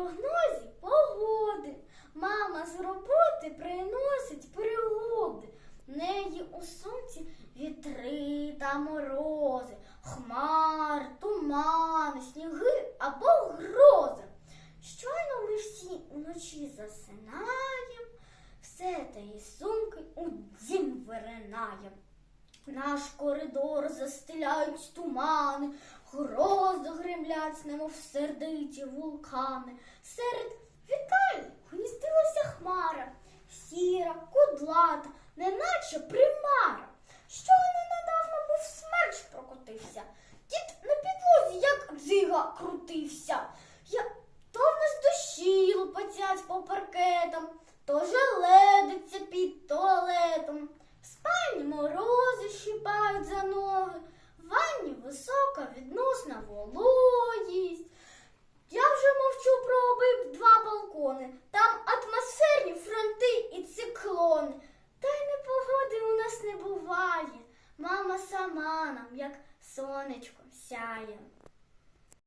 прогнозі погоди. Мама з роботи приносить пригоди. В неї у сумці вітри та морози, хмар, тумани, сніги або грози. Щойно ми всі уночі засинаєм, все те із сумки у дім виринаєм. Наш коридор застеляють тумани, грози гремлять, немов сердиті вулкани. Серед віталій гніздилася хмара, сіра, кудлата, неначе примара. Щойно недавно був смерч прокотився. Дід на підлозі, як дзига, крутився. Я то в нас дощі лопотять по паркетам, то желедиться відносна вологість. Я вже мовчу про обидва балкони. Там атмосферні фронти і циклони. Та й непогоди у нас не буває. Мама сама нам, як сонечко, сяє.